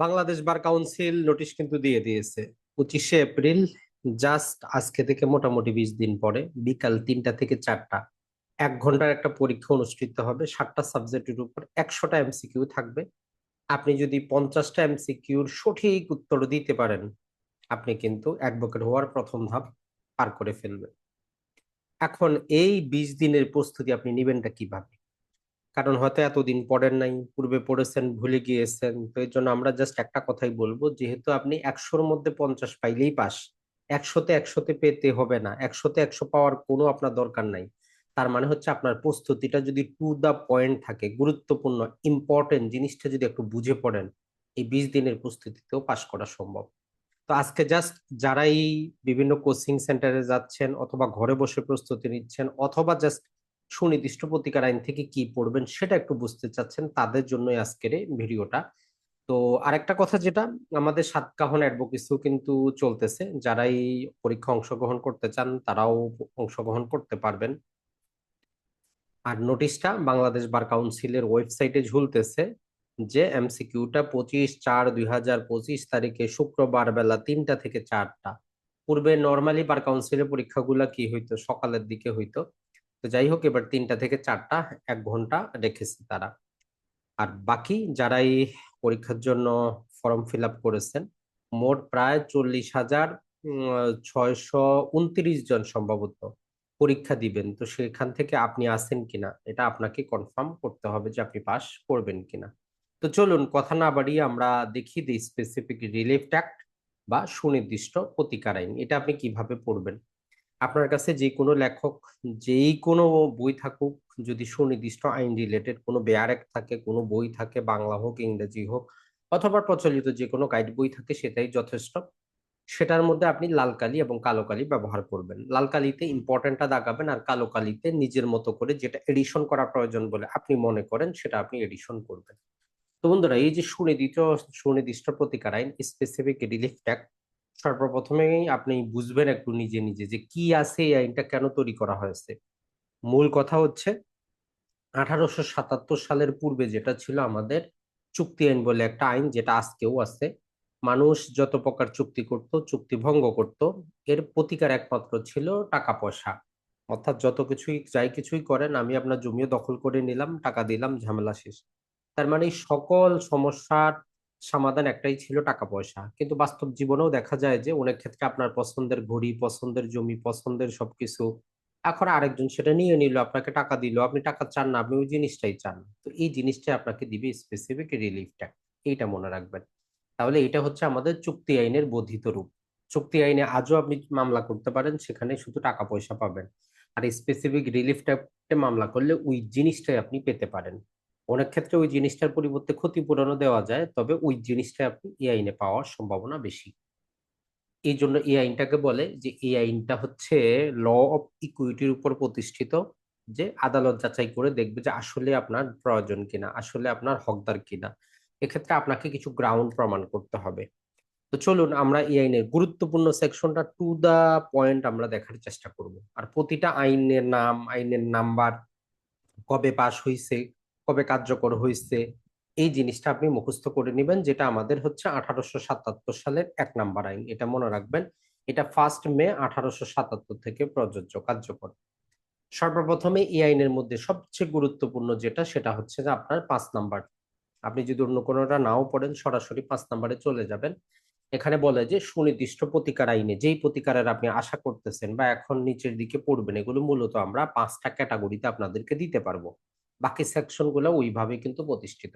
Bangladesh bar council notice কিন্তু দিয়ে দিয়েছে। পঁচিশে এপ্রিল জাস্ট আজকে থেকে মোটামুটি বিশ দিন পরে, বিকাল তিনটা থেকে চারটা। এক ঘণ্টার একটা পরীক্ষা অনুষ্ঠিত হবে, সাতটা সাবজেক্টের উপর একশোটা এমসিকিউ থাকবে। আপনি যদি পঞ্চাশটা এমসিকিউর সঠিক উত্তর দিতে পারেন, আপনি কিন্তু অ্যাডভোকেট হওয়ার প্রথম ধাপ পার করে ফেলবেন। এখন এই বিশ দিনের প্রস্তুতি আপনি নিবেনটা কীভাবে? কারণ হয়তো এতদিন পড়েন নাই, পূর্বে পড়েছেন, ভুলে গিয়েছেন। তো এর জন্য আমরা জাস্ট একটা কথাই বলব, যেহেতু আপনি একশোর মধ্যে পঞ্চাশ পাইলেই পাস, একশোতে একশোতে পেতে হবে না। একশোতে একশো পাওয়ার কোনো আপনার দরকার নাই। তার মানে হচ্ছে আপনার প্রস্তুতিটা যদি টু দা পয়েন্ট থাকে, গুরুত্বপূর্ণ ইম্পর্টেন্ট জিনিসটা যদি একটু বুঝে পড়েন, এই বিশ দিনের প্রস্তুতিতেও পাশ করা সম্ভব। তো আজকে জাস্ট যারাই বিভিন্ন কোচিং সেন্টারে যাচ্ছেন অথবা ঘরে বসে প্রস্তুতি নিচ্ছেন, অথবা জাস্ট সুনির্দিষ্ট প্রতিকার আইন থেকে কি পড়বেন সেটা একটু বুঝতে চাচ্ছেন তাদের জন্যই আজকের ভিডিওটা। তো আরেকটা কথা যেটা, আমাদের সাতকাহন অ্যাডভোকেসিও কিন্তু চলতেছে। যারাই পরীক্ষা অংশগ্রহণ করতে চান তারাও অংশগ্রহণ করতে পারবেন। আর নোটিশটা বাংলাদেশ বার কাউন্সিলের ওয়েবসাইটে ঝুলতেছে যে এমসিকিউটা পঁচিশ চার দুই হাজার পঁচিশ তারিখে শুক্রবার বেলা তিনটা থেকে চারটা। পূর্বে নর্মালি বার কাউন্সিলের পরীক্ষাগুলা কি হইতো? সকালের দিকে হইতো। তো যাই হোক এবার তিনটা থেকে চারটা এক ঘণ্টা রেখেছে তারা। আর বাকি যারাই পরীক্ষার জন্য ফর্ম ফিল আপ করেছেন, মোট প্রায় চল্লিশ হাজার ছয়শো উনত্রিশ জন সম্ভবত পরীক্ষা দিবেন। তো সেখান থেকে আপনি আসেন কিনা, এটা আপনাকে কনফার্ম করতে হবে যে আপনি পাস করবেন কিনা। তো চলুন, কথা না বাড়িয়ে আমরা দেখি দিই স্পেসিফিক রিলিফ অ্যাক্ট বা সুনির্দিষ্ট প্রতিকার আইন, এটা আপনি কীভাবে পড়বেন। আপনার কাছে যে কোনো লেখক, যেই কোনো বই থাকুক, যদি সুনির্দিষ্ট আইন রিলেটেড কোনো বেয়ার থাকে, কোনো বই থাকে, বাংলা হোক, ইংরেজি হোক, অথবা প্রচলিত যে কোনো গাইড বই থাকে, সেটাই যথেষ্ট। সেটার মধ্যে আপনি লাল কালি এবং কালো কালি ব্যবহার করবেন। লাল কালিতে ইম্পর্টেন্টটা দাগাবেন আর কালো কালিতে নিজের মতো করে যেটা এডিশন করা প্রয়োজন বলে আপনি মনে করেন, সেটা আপনি এডিশন করবেন। তো বন্ধুরা, এই যে সুনির্দিষ্ট সুনির্দিষ্ট প্রতিকার আইন স্পেসিফিক রিলিফ ট্যাক্ট সর্বপ্রথমেই আপনি বুঝবেন একটু নিজে নিজে যে কি আছে এই আইনটা কেন তৈরি করা হয়েছে। মূল কথা হচ্ছে, আঠারোশো সাতাত্তর সালের পূর্বে যেটা ছিল আমাদের চুক্তি আইন বলে একটা আইন যেটা আজকেও আছে। মানুষ যত প্রকার চুক্তি করত, চুক্তি ভঙ্গ করত, এর প্রতিকার একমাত্র ছিল টাকা পয়সা অর্থাৎ যত কিছুই, যাই কিছুই করেন, আমি আপনার জমিও দখল করে নিলাম, টাকা দিলাম, ঝামেলা শেষ। তার মানে সকল সমস্যার সমাধান একটাই ছিল টাকা পয়সা কিন্তু বাস্তব জীবনেও দেখা যায় যে অনেক ক্ষেত্রে আপনার পছন্দের ঘড়ি, পছন্দের জমি, পছন্দের সবকিছু, এখন আরেকজন সেটা নিয়ে নিল, আপনাকে টাকা দিল, আপনি টাকা চান না, আপনি ওই জিনিসটাই চান। তো এই জিনিসটাই আপনাকে দিবে স্পেসিফিক রিলিফটা এইটা মনে রাখবেন। তাহলে এটা হচ্ছে আমাদের চুক্তি আইনের বর্ধিত রূপ। চুক্তি আইনে আজও আপনি মামলা করতে পারেন, সেখানে শুধু টাকা পয়সা পাবেন। আর স্পেসিফিক রিলিফ মামলা করলে ওই জিনিসটাই আপনি পেতে পারেন। অনেক ক্ষেত্রে ওই জিনিসটার পরিবর্তে ক্ষতিপূরণও দেওয়া যায়, তবে ওই জিনিসটা আপনি এই আইনে পাওয়ার সম্ভাবনা বেশি। এই জন্য এই আইনটাকে বলে যে এই আইনটা হচ্ছে ল অফ ইকুইটির উপর প্রতিষ্ঠিত, যে আদালত যাচাই করে দেখবে যে আসলে আপনার প্রয়োজন কিনা, আসলে আপনার হকদার কিনা। এক্ষেত্রে আপনাকে কিছু গ্রাউন্ড প্রমাণ করতে হবে। তো চলুন আমরা এই আইনের গুরুত্বপূর্ণ সেকশনটা টু দা পয়েন্ট আমরা দেখার চেষ্টা করব। আর প্রতিটা আইনের নাম, আইনের নাম্বার কবে পাশ হয়েছে কবে কার্যকর হয়েছে এই জিনিসটা আপনি মুখস্থ করে নেবেন, যেটা আমাদের হচ্ছে আঠারোশো সাতাত্তর সালের এক নাম্বার আইন। এটা মনে রাখবেন, এটা ফার্স্ট মে আঠারোশো সাতাত্তর থেকে প্রযোজ্য, কার্যকর। সর্বপ্রথমে এই আইনের মধ্যে সবচেয়ে গুরুত্বপূর্ণ যেটা, সেটা হচ্ছে যে আপনার পাঁচ নাম্বার। আপনি যদি অন্য কোনোটা নাও পড়েন, সরাসরি পাঁচ নাম্বারে চলে যাবেন। এখানে বলে যে সুনির্দিষ্ট প্রতিকার আইনে, যেই প্রতিকারের আপনি আশা করতেছেন বা এখন নিচের দিকে পড়বেন, এগুলো মূলত আমরা পাঁচটা ক্যাটাগরিতে আপনাদেরকে দিতে পারব। বাকি সেকশনগুলো ওইভাবে কিন্তু প্রতিষ্ঠিত।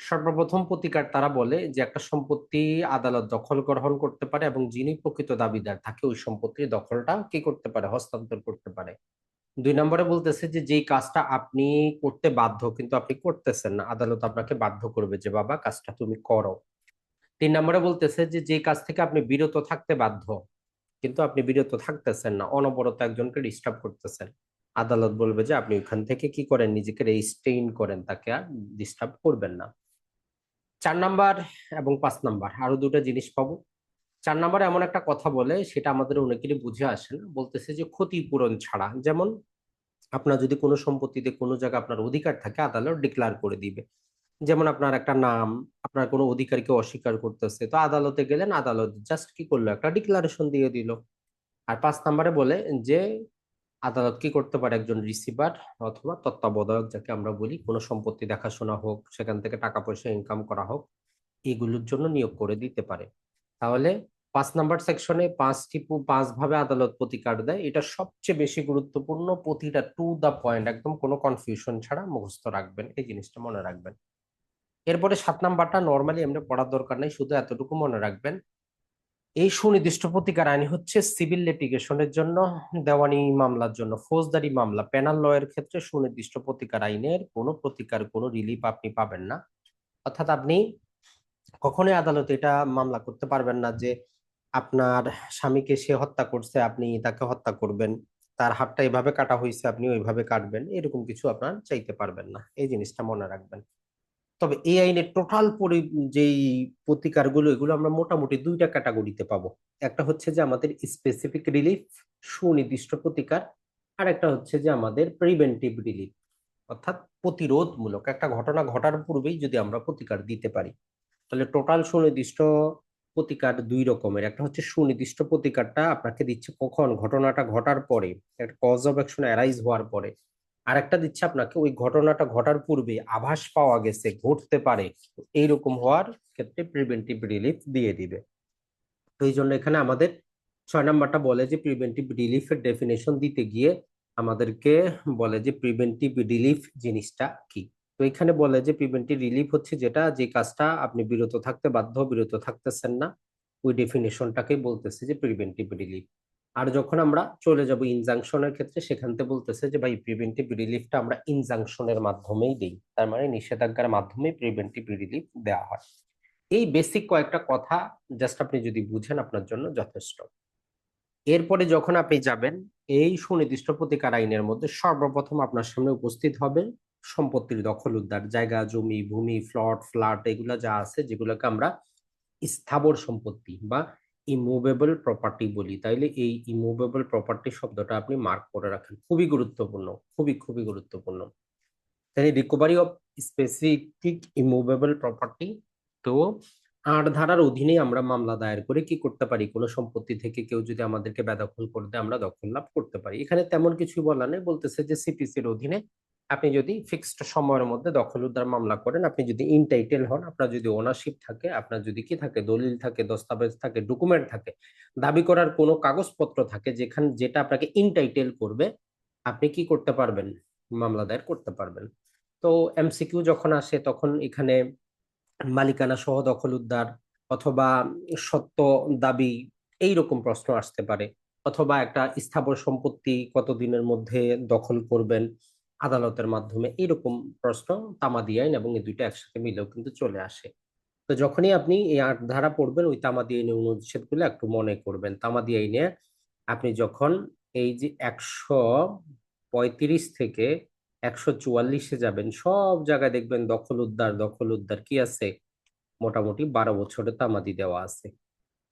সর্বপ্রথম প্রতিকার তারা বলে যে, একটা সম্পত্তি আদালত দখল গ্রহণ করতে পারে এবং যিনি প্রকৃত দাবিদার থাকে ওই সম্পত্তির দখলটা কি করতে পারে, হস্তান্তর করতে পারে। দুই নম্বরে বলতেছে যে, যেই কাজটা আপনি করতে বাধ্য কিন্তু আপনি করতেছেন না, আদালত আপনাকে বাধ্য করবে যে, বাবা কাজটা তুমি করো। তিন নম্বরে বলতেছে যে যে কাজ থেকে আপনি বিরত থাকতে বাধ্য কিন্তু আপনি বিরত থাকতেছেন না, অনবরত একজনকে ডিস্টার্ব করতেছেন। আদালত বলবে যে আপনি ওখান থেকে কি করেন? নিজেকে রেজিস্টেইন করেন, তাকে আর ডিস্টার্ব করবেন না। চার নাম্বার এবং পাঁচ নাম্বার, আরও দুটো জিনিস পাবো। চার নাম্বার এমন একটা কথা বলে, সেটা আমাদের অনেকেরই বুঝে আসে না। বলতেছে যে ক্ষতিপূরণ ছাড়া। যেমন আপনার যদি কোনো সম্পত্তিতে কোনো জায়গায় আপনার অধিকার থাকে, আদালত ডিক্লার করে দিবে। যেমন আপনার একটা নাম, আপনার কোনো অধিকারকে অস্বীকার করতেছে, তো আদালতে গেলেন, আদালত জাস্ট কি করল? একটা ডিক্লারেশন দিয়ে দিল। আর পাঁচ নাম্বারে বলে যে আদালত কি করতে পারে একজন রিসিভার অথবা তত্ত্বাবধায়ক যাকে আমরা বলি? কোনো সম্পত্তি দেখাশোনা হোক, সেখান থেকে টাকা পয়সা ইনকাম করা হোক, এগুলোর জন্য নিয়োগ করে দিতে পারে। তাহলে পাঁচ নাম্বার সেকশনে পাঁচটি পাঁচ ভাবে আদালত প্রতিকার দেয়। এটা সবচেয়ে বেশি গুরুত্বপূর্ণ প্রতিটা টু দা পয়েন্ট একদম কোনো কনফিউশন ছাড়া মুখস্থ রাখবেন, এই জিনিসটা মনে রাখবেন। এরপরে সাত নাম্বারটা নর্মালি এমনি পড়ার দরকার নেই, শুধু এতটুকু মনে রাখবেন এই সুনির্দিষ্ট প্রতিকার আইন হচ্ছে সিভিল লিটিগেশনের জন্য, দেওয়ানি মামলার জন্য, ফৌজদারি মামলা। পেনাল লয়ের ক্ষেত্রে সুনির্দিষ্ট প্রতিকার আইনের কোনো প্রতিকার, কোনো রিলিফ আপনি পাবেন না। অর্থাৎ আপনি কখনোই আদালতে এটা মামলা করতে পারবেন না যে আপনার স্বামীকে সে হত্যা করছে, আপনি তাকে হত্যা করবেন, তার হাতটা এভাবে কাটা হয়েছে, আপনি ওইভাবে কাটবেন, এরকম কিছু আপনার চাইতে পারবেন না। এই জিনিসটা মনে রাখবেন। তবে এই আইনের টোটাল পরি, যেই প্রতিকারগুলো, এগুলো আমরা মোটামুটি দুইটা ক্যাটাগরিতে পাবো। একটা হচ্ছে যে আমাদের স্পেসিফিক রিলিফ সুনির্দিষ্ট প্রতিকার আর একটা হচ্ছে যে আমাদের প্রিভেন্টিভ রিলিফ অর্থাৎ প্রতিরোধমূলক। একটা ঘটনা ঘটার পূর্বেই যদি আমরা প্রতিকার দিতে পারি, তাহলে টোটাল সুনির্দিষ্ট প্রতিকার দুই রকমের। একটা হচ্ছে সুনির্দিষ্ট প্রতিকারটা আপনাকে দিচ্ছে কখন, ঘটনাটা ঘটার পরে, একটা কজ অব অ্যাকশন অ্যারাইজ হওয়ার পরে। আর একটা দিচ্ছে আপনাকে, ওই ঘটনাটা ঘটার পূর্বে আভাস পাওয়া গেছে, ঘটতে পারে এইরকম হওয়ার ক্ষেত্রে প্রিভেন্টিভ রিলিফ দিয়ে দিবে। তো এই জন্য এখানে আমাদের ছয় নাম্বারটা বলে যে প্রিভেন্টিভ রিলিফের ডেফিনেশন দিতে গিয়ে আমাদেরকে বলে যে প্রিভেন্টিভ রিলিফ জিনিসটা কি। তো এখানে বলে যে প্রিভেন্টিভ রিলিফ হচ্ছে যেটা, যে কাজটা আপনি বিরত থাকতে বাধ্য, বিরত থাকতেছেন না, ওই ডেফিনেশনটাকেই বলতেছে যে প্রিভেন্টিভ রিলিফ আর যখন আমরা চলে যাব ইনজাংশনের ক্ষেত্রে, সেখান থেকে বলতেছে যে, ভাই প্রিভেন্টিভ রিলিফটা আমরা ইনজাংশনের মাধ্যমেই দিই। তার মানে নিষেধাজ্ঞার মাধ্যমে প্রিভেন্টিভ রিলিফ দেওয়া হয়। এই বেসিক কয়েকটা কথা জাস্ট আপনি যদি বুঝেন আপনার জন্য যথেষ্ট। এরপরে যখন আপনি যাবেন, এই সুনির্দিষ্ট প্রতিকার আইনের মধ্যে সর্বপ্রথম আপনার সামনে উপস্থিত হবে সম্পত্তির দখল, উদ্ধার, জায়গা, জমি, ভূমি ফ্লট ফ্ল্যাট এগুলো যা আছে, যেগুলোকে আমরা স্থাবর সম্পত্তি বা ইমুভেবল প্রপার্টি বলি, তাইলে এই ইমুভেবল প্রপার্টি শব্দটা আপনি মার্ক করে রাখেন। খুবই গুরুত্বপূর্ণ, খুবই খুবই গুরুত্বপূর্ণ। তাই recovery of specific immovable property তো আট ধারার অধীনে আমরা মামলা দায়ের করে কি করতে পারি? কোনো সম্পত্তি থেকে কেউ যদি আমাদেরকে বেদখল করে দেয়, আমরা দখল লাভ করতে পারি। এখানে তেমন কিছু বলা নেই, বলতেছে যে সিপিসির অধীনে আপনি যদি ফিক্সড সময়ের মধ্যে দখল উদ্ধার মামলা করেন, আপনি যদি ইনটাইটেল হন, আপনার যদি ওনারশিপ থাকে, আপনার যদি কি থাকে, দলিল থাকে, দস্তাবেজ থাকে ডকুমেন্ট থাকে, দাবি করার কোনো কাগজপত্র থাকে যেখানে, যেটা আপনাকে ইনটাইটেল করবে, আপনি কি করতে পারবেন? মামলা দায়ের করতে পারবেন। তো এমসিকিউ যখন আসে, তখন এখানে মালিকানা সহ দখল উদ্ধার অথবা সত্য দাবি এই রকম প্রশ্ন আসতে পারে। অথবা একটা স্থাবর সম্পত্তি কতদিনের মধ্যে দখল করবেন আদালতের মাধ্যমে এরকম প্রশ্ন তামাদি আইন এবং এই দুইটা একসাথে মিলেও কিন্তু চলে আসে। তো যখনই আপনি এই আট ধারা পড়বেন, ওই তামাদি আইনের অনুচ্ছেদগুলো একটু মনে করবেন। তামাদি আইনে আপনি যখন এই যে একশো পঁয়ত্রিশ থেকে একশো চুয়াল্লিশে যাবেন, সব জায়গায় দেখবেন দখল উদ্ধার দখল উদ্ধার কি আছে? মোটামুটি বারো বছরের তামাদি দেওয়া আছে।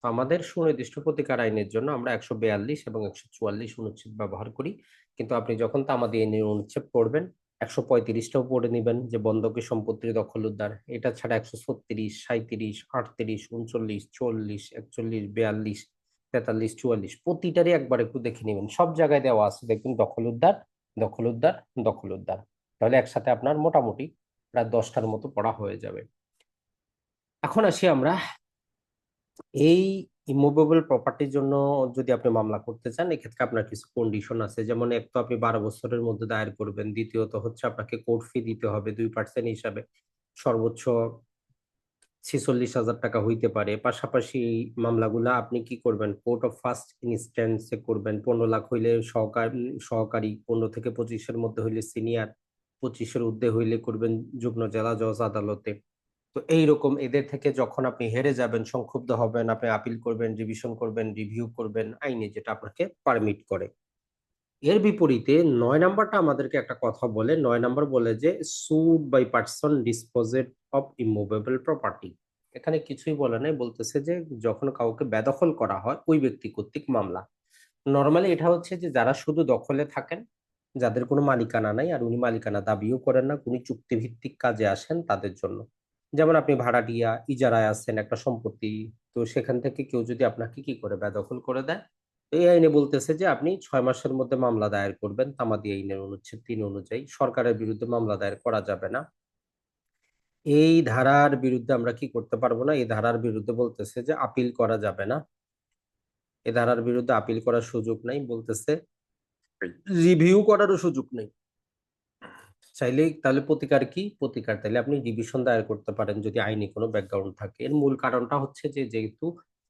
আমাদের সুনির্দিষ্ট প্রতিকার আইনের জন্য আমরা একশো বিয়াল্লিশ এবং একশো চুয়াল্লিশ অনুচ্ছেদ ব্যবহার করি। কিন্তু আপনি যখন তামাদি আইনের অনুচ্ছেদ পড়বেন, একশো পঁয়ত্রিশটাও পড়ে নিবেন যে বন্ধকি সম্পত্তির দখল, উদ্ধার। এটা ছাড়া একশো ছত্রিশ সাঁত্রিশ আটত্রিশ, উনচল্লিশ চল্লিশ একচল্লিশ, বিয়াল্লিশ, তেতাল্লিশ, চুয়াল্লিশ প্রতিটারই একবার একটু দেখে নেবেন। সব জায়গায় দেওয়া আছে। দেখবেন দখল, উদ্ধার দখল উদ্ধার দখল, উদ্ধার। তাহলে একসাথে আপনার মোটামুটি প্রায় দশটার মতো পড়া হয়ে যাবে। এখন আসি আমরা এই ইমুভেবল প্রপার্টির জন্য যদি আপনি মামলা করতে চান, এক্ষেত্রে আপনার কিছু কন্ডিশন আছে। যেমন এক তো আপনি বারো বছরের মধ্যে দায়ের করবেন, দ্বিতীয়ত হচ্ছে আপনাকে কোর্ট ফি দিতে হবে দুই পার্সেন্ট হিসাবে। সর্বোচ্চ ছেচল্লিশ হাজার টাকা হইতে পারে। পাশাপাশি মামলাগুলা আপনি কি করবেন? কোর্ট অফ ফার্স্ট ইনস্ট্যান্সে করবেন। পনেরো লাখ হইলে সহকারী সহকারী, পনেরো থেকে পঁচিশের মধ্যে হইলে সিনিয়র পঁচিশের ঊর্ধ্বে হইলে করবেন যুগ্ম জেলা জজ আদালতে। তো এইরকম এদের থেকে যখন আপনি হেরে যাবেন, সংক্ষুব্ধ হবেন, আপনি আপিল করবেন রিভিশন করবেন রিভিউ করবেন, আইনে যেটা আপনাকে পারমিট করে। এর বিপরীতে নয় নাম্বারটা আমাদেরকে একটা কথা বলে, নয় নাম্বার বলে যে should by person disposed of immovable property এখানে কিছুই বলে নাই, বলতেছে যে যখন কাউকে বেদখল করা হয়, ওই ব্যক্তি কর্তৃক মামলা। নর্মালি এটা হচ্ছে যে যারা শুধু দখলে থাকেন, যাদের কোনো মালিকানা নাই, আর উনি মালিকানা দাবিও করেন না উনি চুক্তিভিত্তিক কাজে আসেন তাদের জন্য। যেমন আপনি ভাড়া ভাড়াটিয়া ইজারায় আছেন একটা সম্পত্তি তো সেখান থেকে কেউ যদি আপনাকে কি করে বেদখল করে দেয়? তো এই আইনে বলতেছে যে আপনি ছয় মাসের মধ্যে মামলা দায়ের করবেন তামাদি আইনের অনুচ্ছেদ তিন অনুযায়ী। সরকারের বিরুদ্ধে মামলা দায়ের করা যাবে না। এই ধারার বিরুদ্ধে আমরা কি করতে পারব না? এই ধারার বিরুদ্ধে বলতেছে যে আপিল করা যাবে না। এ ধারার বিরুদ্ধে আপিল করার সুযোগ নাই। বলতেছে রিভিউ করারও সুযোগ নেই। চাইলে তাহলে প্রতিকার কি? প্রতিকার তাহলে আপনি ডিভিশন দায়ের করতে পারেন যদি আইনি কোনো ব্যাকগ্রাউন্ড থাকে। এর মূল কারণটা হচ্ছে যে, যেহেতু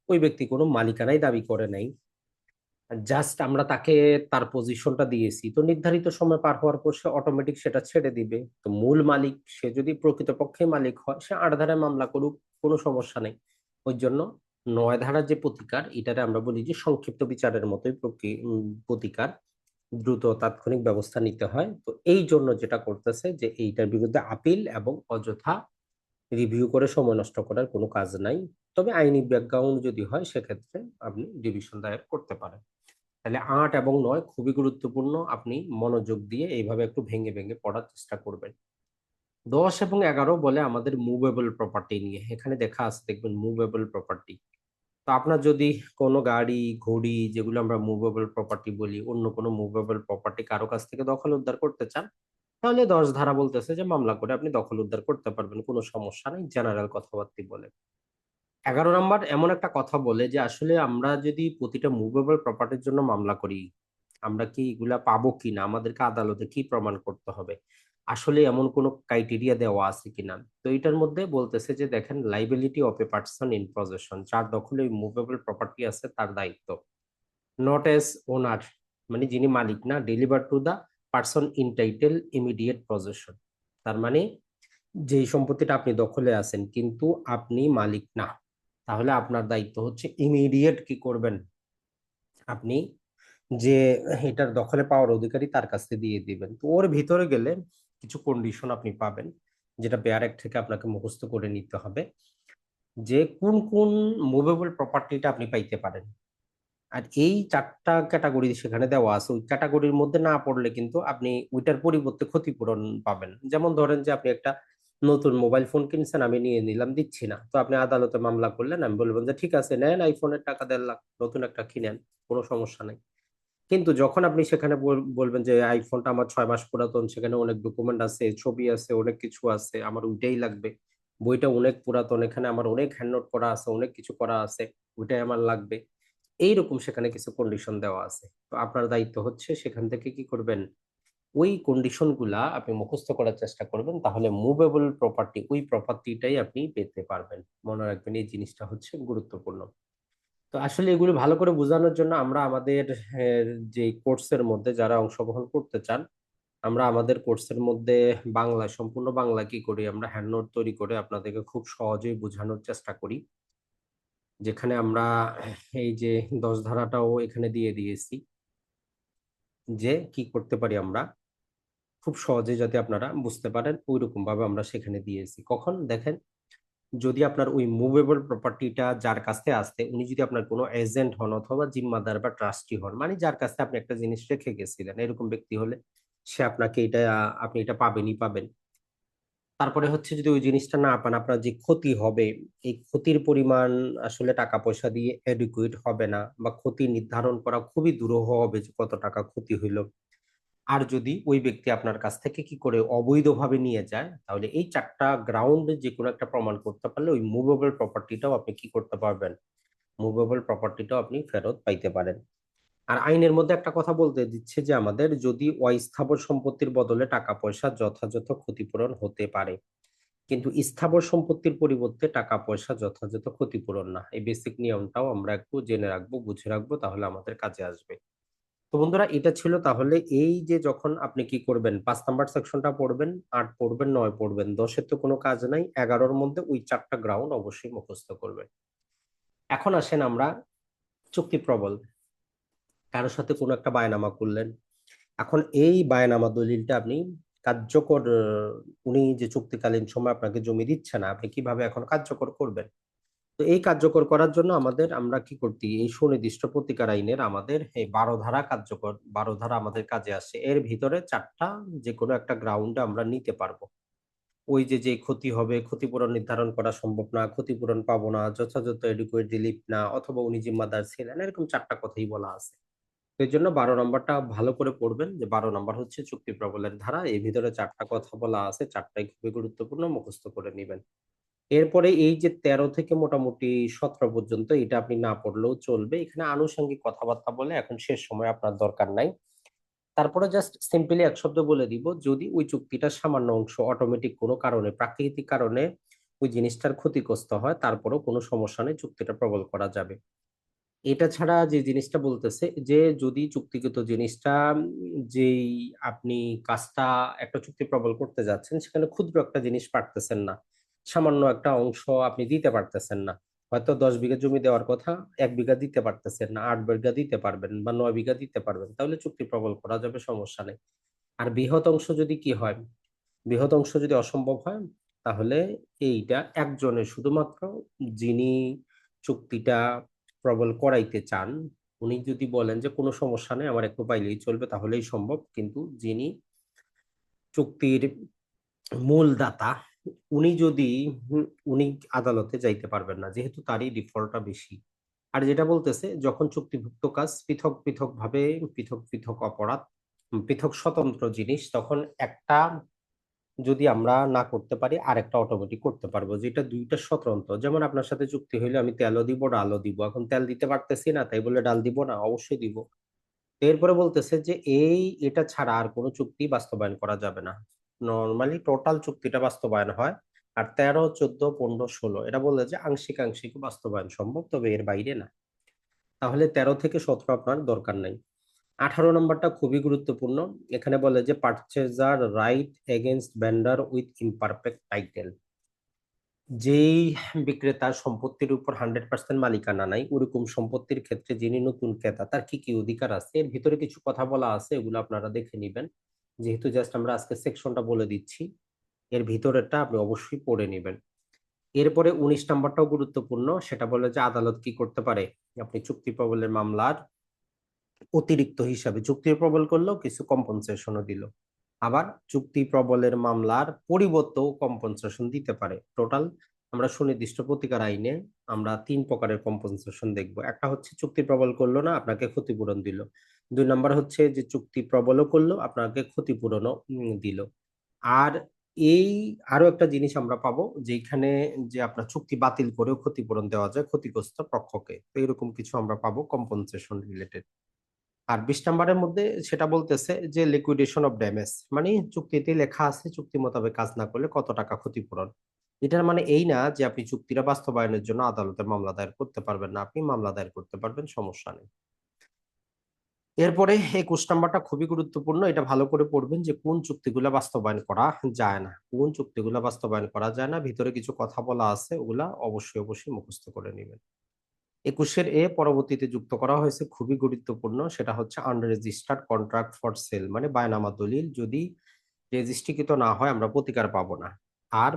ওই ব্যক্তি কোনো মালিকানাই দাবি করে নাই জাস্ট আমরা তাকে তার পজিশনটা দিয়েছি, তো নির্ধারিত সময় পার হওয়ার পর সে অটোমেটিক সেটা ছেড়ে দিবে। তো মূল মালিক, সে যদি প্রকৃতপক্ষে মালিক হয়, সে আট ধারায় মামলা করুক, কোনো সমস্যা নেই। ওই জন্য নয় ধারার যে প্রতিকার, এটারে আমরা বলি যে সংক্ষিপ্ত বিচারের মতোই প্রতিকার। দ্রুত তাৎক্ষণিক ব্যবস্থা নিতে হয়। তো এই জন্য যেটা করতেছে যে, এইটার বিরুদ্ধে আপিল এবং অযথা রিভিউ করে সময় নষ্ট করার কোনো কাজ নাই। তবে আইনি ব্যাকগ্রাউন্ড যদি হয়, সেক্ষেত্রে আপনি ডিভিশন দায়ের করতে পারেন। তাহলে আট এবং নয় খুবই গুরুত্বপূর্ণ। আপনি মনোযোগ দিয়ে এইভাবে একটু ভেঙে ভেঙে পড়ার চেষ্টা করবেন। দশ এবং এগারো বলে আমাদের মুভেবল প্রপার্টি নিয়ে। এখানে দেখা আছে, দেখবেন মুভেবল প্রপার্টি তো আপনার যদি কোনো গাড়ি, ঘড়ি যেগুলো আমরা মুভেবল প্রপার্টি বলি, অন্য কোনো মুভেবল প্রপার্টি কারও কাছ থেকে দখল উদ্ধার করতে চান, তাহলে দশ ধারা বলতেছে যে মামলা করে আপনি দখল উদ্ধার করতে পারবেন, কোনো সমস্যা নেই জেনারেল কথাবার্তা বলে। এগারো নম্বর, এমন একটা কথা বলে যে আসলে আমরা যদি প্রতিটা মুভেবল প্রপার্টির জন্য মামলা করি, আমরা কি এগুলা পাবো কিনা? আমাদেরকে আদালতে কি প্রমাণ করতে হবে? আসলে এমন কোন ক্রাইটেরিয়া দেওয়া আছে কিনা? তো এটার মধ্যে বলতেছে যে, দেখেন liability of a person in possession যার দখলে ওই মুভেবল প্রপার্টি আছে, তার দায়িত্ব। নট এস ওনার মানে যিনি মালিক না deliver to the person in title immediate possession তার মানে যেই সম্পত্তিটা আপনি দখলে আছেন, কিন্তু আপনি মালিক না, তাহলে আপনার দায়িত্ব হচ্ছে ইমিডিয়েট কি করবেন? আপনি যে, এটার দখলে পাওয়ার অধিকারী তার কাছে দিয়ে দিবেন। তো ওর ভিতরে গেলে কিছু কন্ডিশন আপনি পাবেন, যেটা বেয়ার এক থেকে আপনাকে মুখস্থ করে নিতে হবে, যে কোন কোন মুভেবল প্রপার্টিটা আপনি পাইতে পারেন। আর এই চারটা ক্যাটাগরি সেখানে দেওয়া আছে, ওই ক্যাটাগরির মধ্যে না পড়লে কিন্তু আপনি ওইটার পরিবর্তে ক্ষতিপূরণ পাবেন। যেমন ধরেন যে আপনি একটা নতুন মোবাইল ফোন কিনছেন, আমি নিয়ে নিলাম, দিচ্ছি না। তো আপনি আদালতে মামলা করলেন, আমি বলবেন যে ঠিক আছে, নেন আইফোনের টাকা দেড় লাখ, নতুন একটা কিনেন, কোনো সমস্যা নেই। কিন্তু যখন আপনি সেখানে বলবেন যে, আইফোনটা আমার ছয় মাস পুরাতন, সেখানে অনেক ডকুমেন্ট আছে, ছবি আছে, অনেক কিছু আছে, আমার ওইটাই লাগবে। বইটা অনেক পুরাতন, এখানে আমার অনেক হ্যান্ড করা আছে, অনেক কিছু করা আছে, ওইটাই আমার লাগবে। এইরকম সেখানে কিছু কন্ডিশন দেওয়া আছে। তো আপনার দায়িত্ব হচ্ছে সেখান থেকে কি করবেন? ওই কন্ডিশনগুলা আপনি মুখস্থ করার চেষ্টা করবেন, তাহলে মুভেবল প্রপার্টি ওই প্রপার্টিটাই আপনি পেতে পারবেন। মনে রাখবেন এই জিনিসটা হচ্ছে গুরুত্বপূর্ণ। তো আসলে এগুলো ভালো করে বোঝানোর জন্য আমরা আমাদের যে কোর্সের মধ্যে যারা অংশগ্রহণ করতে চান, আমরা আমাদের কোর্সের মধ্যে বাংলা, সম্পূর্ণ বাংলা কি করি, আমরা হ্যান্ড নোট তৈরি করে আপনাদেরকে খুব সহজেই বোঝানোর চেষ্টা করি। যেখানে আমরা, এই যে দশ ধারাটাও এখানে দিয়ে দিয়েছি যে কি করতে পারি আমরা, খুব সহজে যাতে আপনারা বুঝতে পারেন ওই রকম ভাবে আমরা সেখানে দিয়েছি। কখন? দেখেন যদি আপনার ওই মুভেবল প্রপার্টিটা যার কাছে আসতে, উনি যদি আপনার কোনো এজেন্ট হন অথবা জিম্মাদার বা ট্রাস্টি হন মানে যার কাছে আপনি একটা জিনিস রেখে গেছিলেন, এরকম ব্যক্তি হলে সে আপনাকে এটা, আপনি এটা পাবেনই পাবেন। তারপরে হচ্ছে যদি ওই জিনিসটা না পান, আপনার যে ক্ষতি হবে, এই ক্ষতির পরিমাণ আসলে টাকা পয়সা দিয়ে এডুকুয়েট হবে না বা ক্ষতি নির্ধারণ করা খুবই দুরূহ হবে যে কত টাকা ক্ষতি হইল। আর যদি ওই ব্যক্তি আপনার কাছ থেকে কি করে অবৈধভাবে নিয়ে যায়, তাহলে এই চারটা গ্রাউন্ডে যে কোনো একটা প্রমাণ করতে পারলে ওই মুভেবল প্রপার্টিটাও আপনি কি করতে পারবেন? মুভেবল প্রপার্টিটাও আপনি ফেরত পাইতে পারেন। আর আইনের মধ্যে একটা কথা বলতে দিচ্ছে যে আমাদের যদি অস্থাবর সম্পত্তির বদলে টাকা পয়সা যথাযথ ক্ষতিপূরণ হতে পারে। কিন্তু স্থাবর সম্পত্তির পরিবর্তে টাকা পয়সা যথাযথ ক্ষতিপূরণ না। এই বেসিক নিয়মটাও আমরা একটু জেনে রাখব, বুঝে রাখব, তাহলে আমাদের কাজে আসবে। তো বন্ধুরা এটা ছিল তাহলে এই যে যখন আপনি কি করবেন, পাঁচ নাম্বার সেকশনটা পড়বেন, আট পড়বেন, নয় পড়বেন, দশের তো কোনো কাজ নাই, এগারোর মধ্যে ওই চারটা গ্রাউন্ড অবশ্যই মুখস্থ করবেন। এখন আসেন আমরা চুক্তি প্রবল। কারোর সাথে কোনো একটা বায়নামা করলেন। এখন এই বায়নামা দলিলটা আপনি কার্যকর উনি যে চুক্তিকালীন সময় আপনাকে জমি দিচ্ছে না, আপনি কীভাবে এখন কার্যকর করবেন? তো এই কার্যকর করার জন্য আমাদের আমরা কি করতে, এই সুনির্দিষ্ট প্রতিকার আইনের আমাদের এই বারো ধারা কার্যকর, বারো ধারা আমাদের কাজে আসে। এর ভিতরে চারটা যে কোনো একটা গ্রাউন্ডে আমরা নিতে পারব। ওই যে যে ক্ষতি হবে, ক্ষতিপূরণ নির্ধারণ করা সম্ভব না, ক্ষতিপূরণ পাবো না, যথাযথ এডুকুয়েট রিলিফ না, অথবা উনি জিম্মাদার ছিলেন, এরকম চারটা কথাই বলা আছে। এর জন্য বারো নম্বরটা ভালো করে পড়বেন যে, বারো নম্বর হচ্ছে চুক্তি প্রবলের ধারা। এর ভিতরে চারটা কথা বলা আছে, চারটাই খুবই গুরুত্বপূর্ণ, মুখস্থ করে নেবেন। এরপরে এই যে তেরো থেকে মোটামুটি সতেরো পর্যন্ত এটা আপনি না পড়লেও চলবে। এখানে আনুষঙ্গিক কথাবার্তা বলে এখন শেষ সময় আপনার দরকার নাই। তারপরে জাস্ট সিম্পলি এক শব্দ বলে দিব, যদি ওই চুক্তিটা সামান্য অংশ অটোমেটিক কোনো কারণে, প্রাকৃতিক কারণে ওই জিনিসটার ক্ষতিগ্রস্ত হয়, তারপরেও কোনো সমস্যা নেই, চুক্তিটা প্রবল করা যাবে। এটা ছাড়া যে জিনিসটা বলতেছে যে যদি চুক্তিগত জিনিসটা, যেই আপনি কাজটা একটা চুক্তি প্রবল করতে যাচ্ছেন, সেখানে ক্ষুদ্র একটা জিনিস পারতেছেন না। সামান্য একটা অংশ আপনি দিতে পারতেছেন না। হয়তো দশ বিঘা জমি দেওয়ার কথা, এক বিঘা দিতে পারতেছেন না, আট বিঘা দিতে পারবেন বা নয় বিঘা দিতে পারবেন, তাহলে চুক্তি প্রবল করা যাবে, সমস্যা নেই। আর বৃহৎ অংশ যদি কি হয়? বৃহৎ অংশ যদি অসম্ভব হয়, তাহলে এইটা একজনের শুধুমাত্র যিনি চুক্তিটা প্রবল করাইতে চান, উনি যদি বলেন যে কোনো সমস্যা নেই, আমার একটু পাইলেই চলবে, তাহলেই সম্ভব। কিন্তু যিনি চুক্তির মূল দাতা উনি যদি উনি আদালতে যাইতে পারবেন না, যেহেতু তারই ডিফল্টটা বেশি। আর যেটা বলতেছে, যখন চুক্তিভুক্ত কাজ পৃথক পৃথক ভাবে পৃথক পৃথক অপরাধ, পৃথক স্বতন্ত্র জিনিস, তখন একটা যদি আমরা না করতে পারি, আরেকটা অটোমেটিক করতে পারব, যেটা দুইটা স্বতন্ত্র। যেমন আপনার সাথে চুক্তি হইলে, আমি তেলও দিব, ডালও দিব, এখন তেল দিতে পারতেছি না, তাই বলে ডাল দিব না, অবশ্যই দিব। এরপরে বলতেছে যে, এই, এটা ছাড়া আর কোনো চুক্তি বাস্তবায়ন করা যাবে না। নর্মালি টোটাল চুক্তিটা বাস্তবায়ন হয়। আর তেরো, চোদ্দ, পনেরো, ষোলো, এটা বললে যে আংশিক আংশিক বাস্তবায়ন সম্ভব, তবে এর বাইরে না। তাহলে তেরো থেকে সতেরো আপনার দরকার নাই। আঠারো নম্বরটা খুবই গুরুত্বপূর্ণ। এখানে বলে যে purchaser right against vendor with imperfect title যেই বিক্রেতার সম্পত্তির উপর হান্ড্রেড পার্সেন্ট মালিকানা নাই, ওরকম সম্পত্তির ক্ষেত্রে যিনি নতুন ক্রেতা, তার কি কি অধিকার আছে? এর ভিতরে কিছু কথা বলা আছে, এগুলো আপনারা দেখে নিবেন। যেহেতু জাস্ট আমরা আজকে সেকশনটা বলে দিচ্ছি, এর ভিতরেরটা আপনি অবশ্যই পড়ে নেবেন। এরপরে উনিশ নাম্বারটাও গুরুত্বপূর্ণ, সেটা বলে যে আদালত কি করতে পারে? আপনি চুক্তি প্রবলের মামলার অতিরিক্ত হিসাবে চুক্তি প্রবল করলেও কিছু কম্পনসেশনও দিল। আবার চুক্তি প্রবলের মামলার পরিবর্তেও কম্পনসেশন দিতে পারে। টোটাল আমরা সুনির্দিষ্ট প্রতিকার আইনে আমরা তিন প্রকারের কম্পনসেশন দেখব। একটা হচ্ছে চুক্তি প্রবল করল না, আপনাকে ক্ষতিপূরণ দিল। দুই নাম্বার হচ্ছে যে চুক্তি প্রবলও করল, আপনাকে ক্ষতিপূরণও দিল। আর এই আরও একটা জিনিস আমরা পাবো যেখানে যে আপনার চুক্তি বাতিল করেও ক্ষতিপূরণ দেওয়া যায় ক্ষতিগ্রস্ত পক্ষকে। তো এরকম কিছু আমরা পাবো কম্পনসেশন রিলেটেড আর বিশ নাম্বারের মধ্যে সেটা বলতেছে যে লিকুইডেশন অফ ড্যামেজ মানে চুক্তিতে লেখা আছে চুক্তি মোতাবেক কাজ না করলে কত টাকা ক্ষতিপূরণ। এটার মানে এই না যে আপনি চুক্তিটা বাস্তবায়নের জন্য আদালতে মামলা দায়ের করতে পারবেন না, আপনি মামলা দায়ের করতে পারবেন, সমস্যা নেই। এরপরে একুশ নাম্বারটা খুবই গুরুত্বপূর্ণ। এটা ভালো করে পড়বেন যে কোন চুক্তিগুলো বাস্তবায়ন করা যায় না। কোন চুক্তিগুলো বাস্তবায়ন করা যায় না, ভিতরে কিছু কথা বলা আছে, ওগুলা অবশ্যই অবশ্যই মুখস্থ করে নেবেন। একুশের এ পরবর্তীতে যুক্ত করা হয়েছে খুবই গুরুত্বপূর্ণ, সেটা হচ্ছে আনরেজিস্টার্ড কন্ট্রাক্ট ফর সেল মানে বায়নামা দলিল। যদি রেজিস্ট্রিকৃত না হয়, আমরা প্রতিকার পাবো না। আর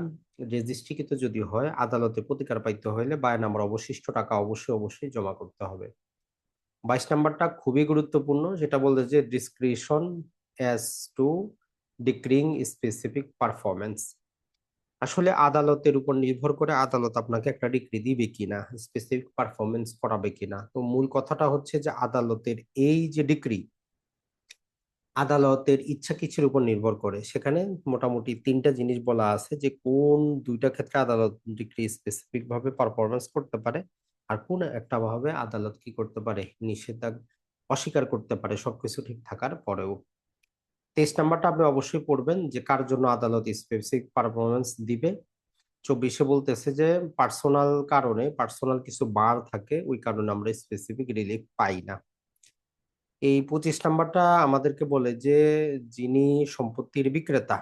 রেজিস্ট্রিকৃত যদি হয়, আদালতে প্রতিকার পাইতে হলে বায়নামার অবশিষ্ট টাকা অবশ্যই অবশ্যই জমা করতে হবে। বাইশ নাম্বারটা খুবই গুরুত্বপূর্ণ, যেটা বলতে যে discretion as to decreeing specific performance আসলে আদালতের উপর নির্ভর করে আদালত আপনাকে একটা ডিগ্রি দিবে কিনা স্পেসিফিক পারফরমেন্স করাবে কিনা। তো মূল কথাটা হচ্ছে যে আদালতের এই যে ডিগ্রি আদালতের ইচ্ছা কিছুর উপর নির্ভর করে। সেখানে মোটামুটি তিনটা জিনিস বলা আছে যে কোন দুইটা ক্ষেত্রে আদালত ডিগ্রি স্পেসিফিক ভাবে পারফরমেন্স করতে পারে। আর কোন একটা ভাবে আদালত কি করতে পারে? নিষেধাজ্ঞা অস্বীকার করতে পারে, সবকিছু ঠিক থাকার পরেও। তেইশ নাম্বারটা আপনি অবশ্যই পড়বেন যে কার জন্য আদালত স্পেসিফিক পারফরমেন্স দিবে। চব্বিশে বলতেছে যে পার্সোনাল কারণে পার্সোনাল কিছু বার থাকে, ওই কারণে আমরা স্পেসিফিক রিলিফ পাই না। এই পঁচিশ নাম্বারটা আমাদেরকে বলে যে যিনি সম্পত্তির বিক্রেতা,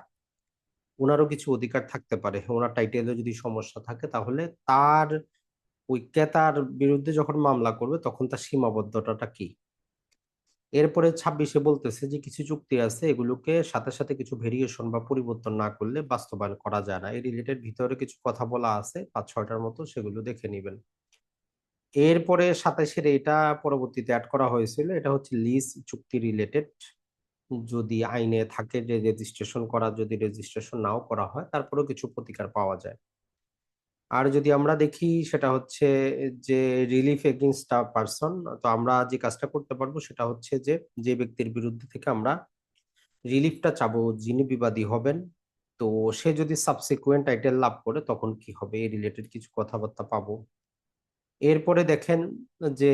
ওনারও কিছু অধিকার থাকতে পারে। ওনার টাইটেলে যদি সমস্যা থাকে, তাহলে তার ওই ক্রেতার বিরুদ্ধে যখন মামলা করবে, তখন তার সীমাবদ্ধতাটা কি? এরপরে ছাব্বিশে বলতেছে যে, কিছু চুক্তি আছে, এগুলোকে সাথে সাথে কিছু ভেরিয়েশন বা পরিবর্তন না করলে বাস্তবায়ন করা যায় না। এই রিলেটেড ভিতরে কিছু কথা বলা আছে, পাঁচ, ছয়টার মতো, সেগুলো দেখে নিবেন। এরপরে সাতাশের এটা পরবর্তীতে অ্যাড করা হয়েছিল, এটা হচ্ছে লিজ চুক্তি রিলেটেড যদি আইনে থাকে, যে রেজিস্ট্রেশন করা যদি রেজিস্ট্রেশন নাও করা হয়, তারপরেও কিছু প্রতিকার পাওয়া যায়। আর যদি আমরা দেখি সেটা হচ্ছে যে রিলিফ এগেনস্ট আ পারসন তো আমরা যে কাজটা করতে পারব সেটা হচ্ছে যে যে ব্যক্তির বিরুদ্ধে থেকে আমরা রিলিফটা চাবো, যিনি বিবাদী হবেন, তো সে যদি সাবসিকুয়েন্ট টাইটেল লাভ করে তখন কি হবে? এই রিলেটেড কিছু কথাবার্তা পাবো। এরপরে দেখেন যে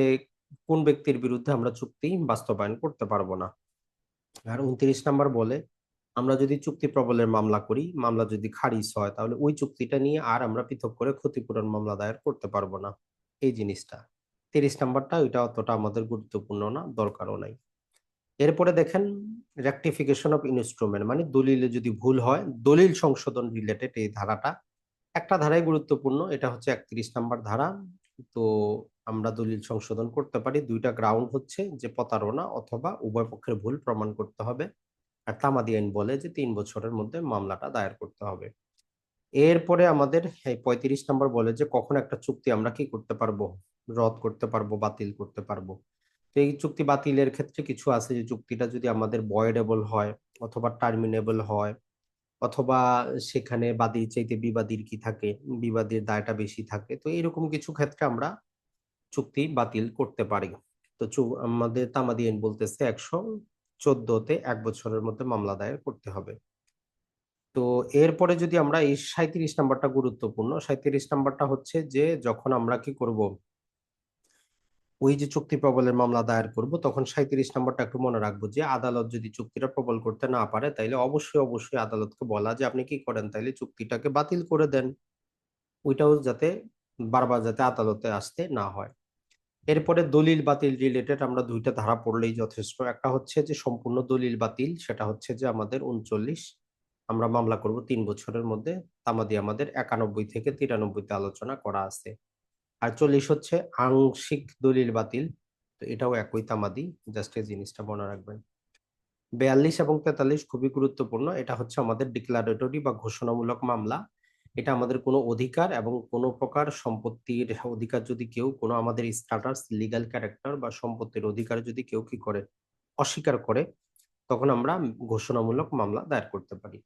কোন ব্যক্তির বিরুদ্ধে আমরা চুক্তি বাস্তবায়ন করতে পারব না। আর উনত্রিশ নাম্বার বলে আমরা যদি চুক্তি প্রবলের মামলা করি, মামলা যদি খারিজ হয়, তাহলে ওই চুক্তিটা নিয়ে আর আমরা পৃথক করে ক্ষতিপূরণ মামলা দায়ের করতে পারব না। এই জিনিসটা। তিরিশ নাম্বারটা, ওইটা অতটা আমাদের গুরুত্বপূর্ণ না, দরকারও নাই। এরপরে দেখেন রেকটিফিকেশন অফ ইনস্ট্রুমেন্ট মানে দলিলে যদি ভুল হয়, দলিল সংশোধন রিলেটেড এই ধারাটা একটা ধারাই গুরুত্বপূর্ণ, এটা হচ্ছে একত্রিশ নাম্বার ধারা। তো আমরা দলিল সংশোধন করতে পারি, দুইটা গ্রাউন্ড হচ্ছে যে প্রতারণা অথবা উভয় পক্ষের ভুল প্রমাণ করতে হবে। আর তামাদি আইন বলে যে তিন বছরের মধ্যে মামলাটা দায়ের করতে হবে। এরপরে আমাদের এই পঁয়ত্রিশ নম্বর বলে যে কখন একটা চুক্তি আমরা কি করতে পারব? রদ করতে পারব, বাতিল করতে পারব? তো এই চুক্তি বাতিলের ক্ষেত্রে কিছু আছে যে চুক্তিটা যদি আমাদের বয়েডেবল হয় অথবা টার্মিনেবল হয় অথবা সেখানে বাদীর চাইতে বিবাদীর কি থাকে, বিবাদীর দায়টা বেশি থাকে, তো এরকম কিছু ক্ষেত্রে আমরা চুক্তি বাতিল করতে পারি। তো আমাদের তামাদি আইন বলতেছে একশো চোদ্দতে এক বছরের মধ্যে মামলা দায়ের করতে হবে। তো এরপরে যদি আমরা এই সাঁত্রিশ নাম্বারটা গুরুত্বপূর্ণ সাঁত্রিশ নাম্বারটা হচ্ছে যে যখন আমরা কি করব, ওই যে চুক্তি প্রবলের মামলা দায়ের করব, তখন সাঁত্রিশ নাম্বারটা একটু মনে রাখব যে আদালত যদি চুক্তিটা প্রবল করতে না পারে, তাইলে অবশ্যই অবশ্যই আদালতকে বলা যে আপনি কি করেন, তাইলে চুক্তিটাকে বাতিল করে দেন। ওইটাও যাতে বারবার যাতে আদালতে আসতে না হয়। এরপরে দলিল বাতিল রিলেটেড আমরা দুইটা ধারা পড়লেই যথেষ্ট। একটা হচ্ছে যে সম্পূর্ণ দলিল বাতিল, সেটা হচ্ছে যে আমাদের উনচল্লিশ, আমরা মামলা করব তিন বছরের মধ্যে, তামাদি আমাদের একানব্বই থেকে তিরানব্বইতে আলোচনা করা আছে। আর চল্লিশ হচ্ছে আংশিক দলিল বাতিল, তো এটাও একই তামাদি জাস্ট এই জিনিসটা মনে রাখবেন। বিয়াল্লিশ এবং তেতাল্লিশ খুবই গুরুত্বপূর্ণ, এটা হচ্ছে আমাদের ডিক্লারেটরি বা ঘোষণামূলক মামলা। এটা আমাদের কোনো অধিকার এবং কোনো প্রকার সম্পত্তির অধিকার যদি কেউ, কোনো আমাদের স্ট্যাটাস লিগাল ক্যারেক্টার বা সম্পত্তির অধিকার যদি কেউ কি করে, অস্বীকার করে, তখন আমরা ঘোষণামূলক মামলা দায়ের করতে পারি।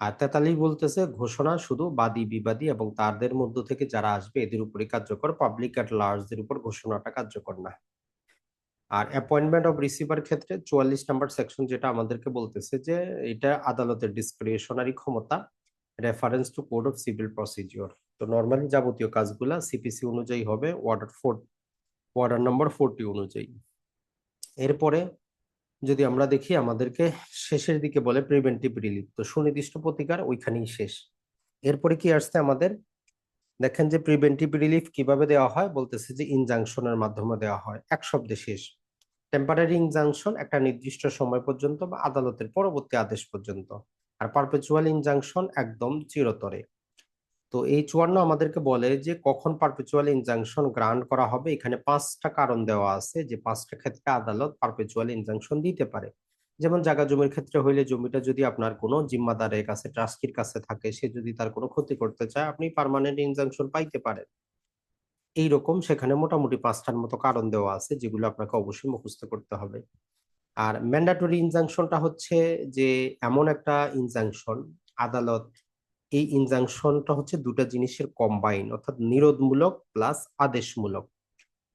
আর তেতাল্লিশ বলতেছে, ঘোষণা শুধু বাদী, বিবাদী এবং তাদের মধ্য থেকে যারা আসবে, এদের উপরে কার্যকর। পাবলিক অ্যাট লার্জদের উপর ঘোষণাটা কার্যকর না। আর অ্যাপয়েন্টমেন্ট অফ রিসিভার ক্ষেত্রে চুয়াল্লিশ নাম্বার সেকশন যেটা আমাদেরকে বলতেছে যে, এটা আদালতের ডিসক্রিপশনারি ক্ষমতা। Reference to code of civil procedure তো নর্মালি যাবতীয় কাজগুলা সিপিসি অনুযায়ী হবে ওয়ার্ডার ফোর ওয়ার্ডার নম্বর ফোরটি অনুযায়ী। এরপরে যদি আমরা দেখি, আমাদেরকে শেষের দিকে বলে প্রিভেন্টিভ রিলিফ তো সুনির্দিষ্ট প্রতিকার ওইখানেই শেষ। এরপরে কি আসছে আমাদের? দেখেন যে প্রিভেন্টিভ রিলিফ কীভাবে দেওয়া হয়, বলতেছে যে ইনজাংশনের মাধ্যমে দেওয়া হয়, এক শব্দে শেষ। টেম্পারারি ইনজাংশন একটা নির্দিষ্ট সময় পর্যন্ত বা আদালতের পরবর্তী আদেশ পর্যন্ত। আর পারপেচুয়াল ইনজাংশন একদম চিরতরে। তো এই চুয়ান্ন আমাদেরকে বলে যে, কখন পারপেচুয়াল ইনজাংশন গ্রান্ট করা হবে? এখানে পাঁচটা কারণ দেওয়া আছে যে, পাঁচটা ক্ষেত্রে আদালত পারপেচুয়াল ইনজাংশন দিতে পারে। যেমন জায়গা জমির ক্ষেত্রে হইলে জমিটা যদি আপনার কোনো জিম্মাদারের কাছে ট্রাস্টির কাছে থাকে, সে যদি তার কোনো ক্ষতি করতে চায়, আপনি পারমানেন্ট ইনজাংশন পাইতে পারেন। এইরকম সেখানে মোটামুটি পাঁচটার মতো কারণ দেওয়া আছে, যেগুলো আপনাকে অবশ্যই মুখস্থ করতে হবে। আর ম্যান্ডাটরি ইনজাংশনটা হচ্ছে যে এমন একটা ইনজাংশন আদালত এই ইনজাংশনটা হচ্ছে দুটা জিনিসের কম্বাইন অর্থাৎ নিরোধমূলক প্লাস আদেশমূলক।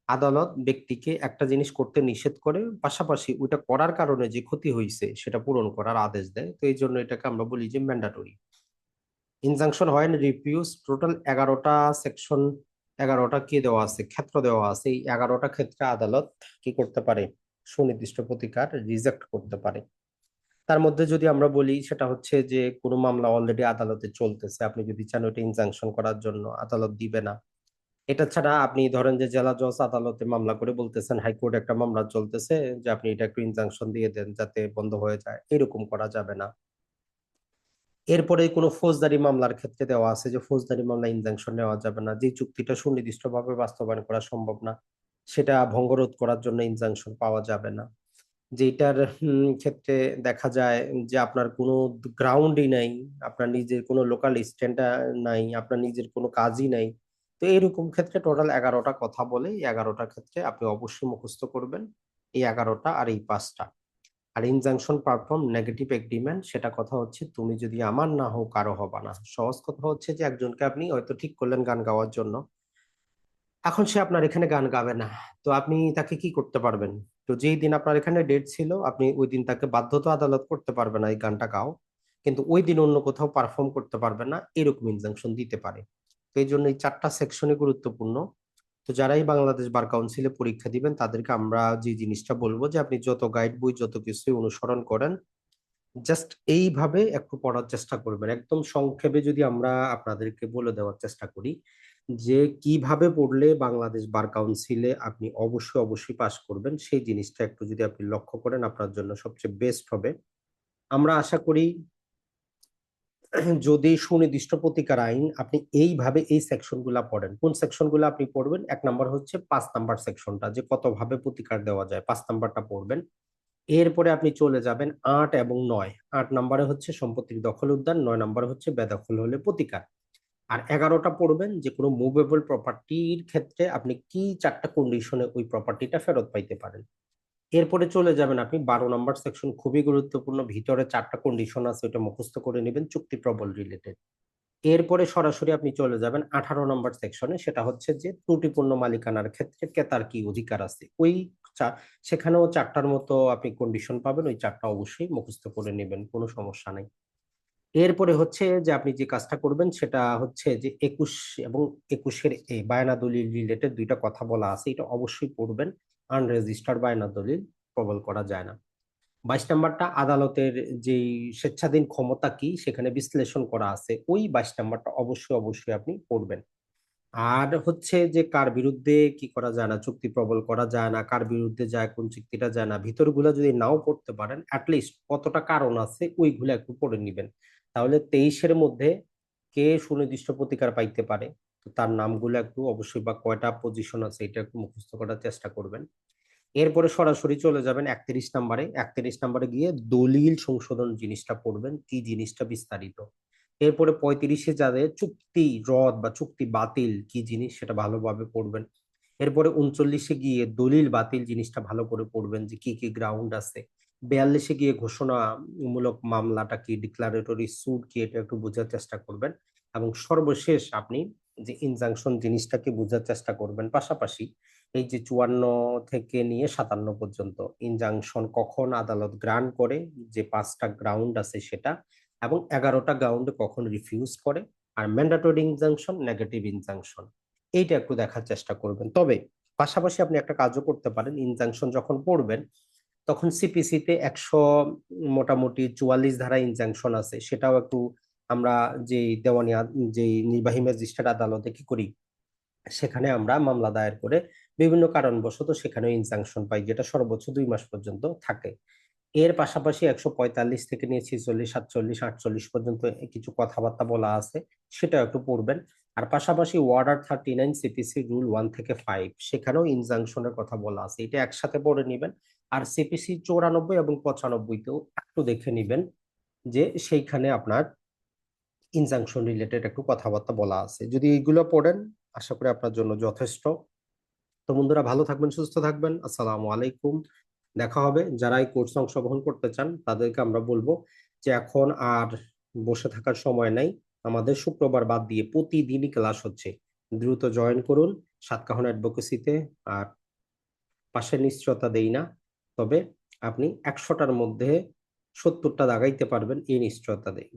আদালত ব্যক্তিকে একটা জিনিস করতে নিষেধ করে, পাশাপাশি ওইটা করার কারণে যে ক্ষতি হয়েছে সেটা পূরণ করার আদেশ দেয়। তো এই জন্য এটাকে আমরা বলি যে ম্যান্ডাটরি ইনজাংশন হয় না রিফিউজ টোটাল এগারোটা সেকশন এগারোটা কি দেওয়া আছে? ক্ষেত্র দেওয়া আছে। এই এগারোটা ক্ষেত্রে আদালত কি করতে পারে? সুনির্দিষ্ট প্রতিকার রিজেক্ট করতে পারে। তার মধ্যে যদি আমরা বলি সেটা হচ্ছে যে কোনো মামলা অলরেডি আদালতে চলতেছে, আপনি যদি চান ওইটা ইনজাংশন করার জন্য, আদালত দিবে না। এটা ছাড়া আপনি ধরেন যে জেলা জজ আদালতে মামলা করে বলতেছেন হাইকোর্ট একটা মামলা চলতেছে, যে আপনি এটা একটু ইনজাংশন দিয়ে দেন যাতে বন্ধ হয়ে যায়। এরকম করা যাবে না। এরপরে কোনো ফৌজদারি মামলার ক্ষেত্রে দেওয়া আছে যে ফৌজদারি মামলা ইনজাংশন নেওয়া যাবে না। যে চুক্তিটা সুনির্দিষ্টভাবে বাস্তবায়ন করা সম্ভব না। সেটা ভঙ্গরোধ করার জন্য ইনজাংশন পাওয়া যাবে না। যেটার ক্ষেত্রে দেখা যায় যে আপনার কোনো গ্রাউন্ডই নাই, আপনার নিজের কোনো লোকাল স্ট্যান্ড নাই, আপনার নিজের কোনো কাজই নাই, তো এরকম ক্ষেত্রে টোটাল এগারোটা কথা বলে, এই এগারোটা ক্ষেত্রে আপনি অবশ্যই মুখস্থ করবেন, এই এগারোটা আর এই পাঁচটা। আর ইনজাংশন পারফর্ম নেগেটিভ এগ্রিমেন্ট সেটা কথা হচ্ছে তুমি যদি আমার না হোক কারও হবা না। সহজ কথা হচ্ছে যে একজনকে আপনি হয়তো ঠিক করলেন গান গাওয়ার জন্য এখন সে আপনার এখানে গান গাবে না। তো আপনি তাকে কি করতে পারবেন? তো যেই দিন আপনার এখানে ডেট ছিল, আপনি ওই দিন তাকে বাধ্যতা আদালত করতে পারবেন না এই গানটা গাও। কিন্তু ওই দিন অন্য কোথাও পারফর্ম করতে পারবে না, এরকম ইনজাংশন দিতে পারে। তো এই জন্য এই চারটা সেকশনে গুরুত্বপূর্ণ। তো যারাই বাংলাদেশ বার কাউন্সিলে পরীক্ষা দিবেন, তাদেরকে আমরা যে জিনিসটা বলব যে, আপনি যত গাইড বই, যত কিছুই অনুসরণ করেন জাস্ট এইভাবে একটু পড়ার চেষ্টা করবেন। একদম সংক্ষেপে যদি আমরা আপনাদেরকে বলে দেওয়ার চেষ্টা করি যে কীভাবে পড়লে বাংলাদেশ বার কাউন্সিলে আপনি অবশ্যই অবশ্যই পাস করবেন, সেই জিনিসটা একটু যদি আপনি লক্ষ্য করেন, আপনার জন্য সবচেয়ে বেস্ট হবে। আমরা আশা করি যদি সুনির্দিষ্ট প্রতিকার আইন আপনি এইভাবে এই সেকশনগুলা পড়েন, কোন সেকশনগুলো আপনি পড়বেন? এক নাম্বার হচ্ছে পাঁচ নাম্বার সেকশনটা যে কত ভাবে প্রতিকার দেওয়া যায়, পাঁচ নাম্বারটা পড়বেন। এরপরে আপনি চলে যাবেন আট এবং নয়। আট নাম্বারে হচ্ছে সম্পত্তির দখল উদ্যান নয় নাম্বারে হচ্ছে বেদখল হলে প্রতিকার। আর এগারোটা পড়বেন যে কোনো মুভেবল প্রপার্টির ক্ষেত্রে আপনি কি চারটা কন্ডিশনে ওই প্রপার্টিটা ফেরত পাইতে পারেন। এরপরে চলে যাবেন আপনি বারো নাম্বার সেকশন খুবই গুরুত্বপূর্ণ। ভিতরে চারটা কন্ডিশন আছে ওটা মুখস্থ করে নেবেন, চুক্তি প্রবল রিলেটেড এরপরে সরাসরি আপনি চলে যাবেন আঠারো নম্বর সেকশনে সেটা হচ্ছে যে ত্রুটিপূর্ণ মালিকানার ক্ষেত্রে ক্রেতার কি অধিকার আছে। ওই সেখানেও চারটার মতো আপনি কন্ডিশন পাবেন, ওই চারটা অবশ্যই মুখস্থ করে নেবেন, কোনো সমস্যা নাই। এরপরে হচ্ছে যে আপনি যে কাজটা করবেন সেটা হচ্ছে যে একুশ এবং একুশের এই বায়না দলিল রিলেটেড দুইটা কথা বলা আছে, এটা অবশ্যই পড়বেন। আনরেজিস্টার্ড বায়না দলিল প্রবল করা যায় না। বাইশ নাম্বারটা, আদালতের যে স্বেচ্ছাধীন ক্ষমতা কি সেখানে বিশ্লেষণ করা আছে, ওই বাইশ নাম্বারটা অবশ্যই অবশ্যই আপনি পড়বেন। আর হচ্ছে যে কার বিরুদ্ধে কি করা যায় না, চুক্তি প্রবল করা যায় না, কার বিরুদ্ধে যায়, কোন চুক্তিটা যায় না, ভিতরগুলো যদি নাও পড়তে পারেন অ্যাটলিস্ট কতটা কারণ আছে, ওইগুলো একটু পড়ে নিবেন। তাহলে তেইশের মধ্যে কে সুনির্দিষ্ট প্রতিকার পাইতে পারে? তার নামগুলো একটু অবশ্যই বা কয়টা পজিশন আছে এটা একটু মুখস্থ করার চেষ্টা করবেন। এরপরে সরাসরি চলে যাবেন একত্রিশ নাম্বারে। একত্রিশ নাম্বারে গিয়ে দলিল সংশোধন জিনিসটা পড়বেন, কি জিনিসটা বিস্তারিত? এরপরে পঁয়ত্রিশে যাদের চুক্তি রদ বা চুক্তি বাতিল, কি জিনিস সেটা ভালোভাবে পড়বেন। এরপরে উনচল্লিশে গিয়ে দলিল বাতিল জিনিসটা ভালো করে পড়বেন যে কি কি গ্রাউন্ড আছে। বিয়াল্লিশে গিয়ে ঘোষণামূলক মামলাটা কি ডিক্লারেটরি সুট কি, এটা একটু বোঝার চেষ্টা করবেন। এবং সর্বশেষ আপনি যে ইনজাংশন জিনিসটাকে বোঝার চেষ্টা করবেন, পাশাপাশি এই যে চুয়ান্ন থেকে নিয়ে সাতান্ন পর্যন্ত ইনজাংশন কখন আদালত গ্রান্ট করে, যে পাঁচটা গ্রাউন্ড আছে সেটা, এবং এগারোটা গ্রাউন্ডে কখন রিফিউজ করে, আর ম্যান্ডাটরি ইনজাংশন নেগেটিভ ইনজাংশন এইটা একটু দেখার চেষ্টা করবেন। তবে পাশাপাশি আপনি একটা কাজও করতে পারেন ইনজাংশন যখন পড়বেন তখন সিপিসিতে একশো মোটামুটি চুয়াল্লিশ ধারা ইনজাংশন আছে। সেটাও একটু আমরা যে দেওয়ানি যে নির্বাহী ম্যাজিস্ট্রেট আদালতে কি করি, সেখানে আমরা মামলা দায়ের করে বিভিন্ন কারণবশত সেখানে ইনজাংশন পাই, যেটা সর্বোচ্চ দুই মাস পর্যন্ত থাকে। এর পাশাপাশি একশো পঁয়তাল্লিশ থেকে নিয়ে ছেচল্লিশ, সাতচল্লিশ, আটচল্লিশ পর্যন্ত কিছু কথাবার্তা বলা আছে সেটা একটু পড়বেন। আর পাশাপাশি order thirty nine CPC rule one থেকে ফাইভ সেখানেও ইনজাংশনের কথা বলা আছে। এটা একসাথে পড়ে নেবেন। আর সিপিসি চৌরানব্বই এবং পঁচানব্বইতেও একটু দেখে নিবেন যে সেইখানে আপনার ইনজাংশন রিলেটেড একটু কথাবার্তা বলা আছে। যদি এইগুলো পড়েন, আশা করি আপনার জন্য যথেষ্ট। তো বন্ধুরা, ভালো থাকবেন, সুস্থ থাকবেন। আসসালামু আলাইকুম। দেখা হবে। যারা এই কোর্সে অংশগ্রহণ করতে চান, তাদেরকে আমরা বলব যে এখন আর বসে থাকার সময় নাই। আমাদের শুক্রবার বাদ দিয়ে প্রতিদিনই ক্লাস হচ্ছে। দ্রুত জয়েন করুন। সাতকাহন অ্যাডভোকেসিতে আর পাশে নিশ্চয়তা দেই না। তবে আপনি একশোটার মধ্যে সত্তরটা দাগাইতে পারবেন এই নিশ্চয়তা দেই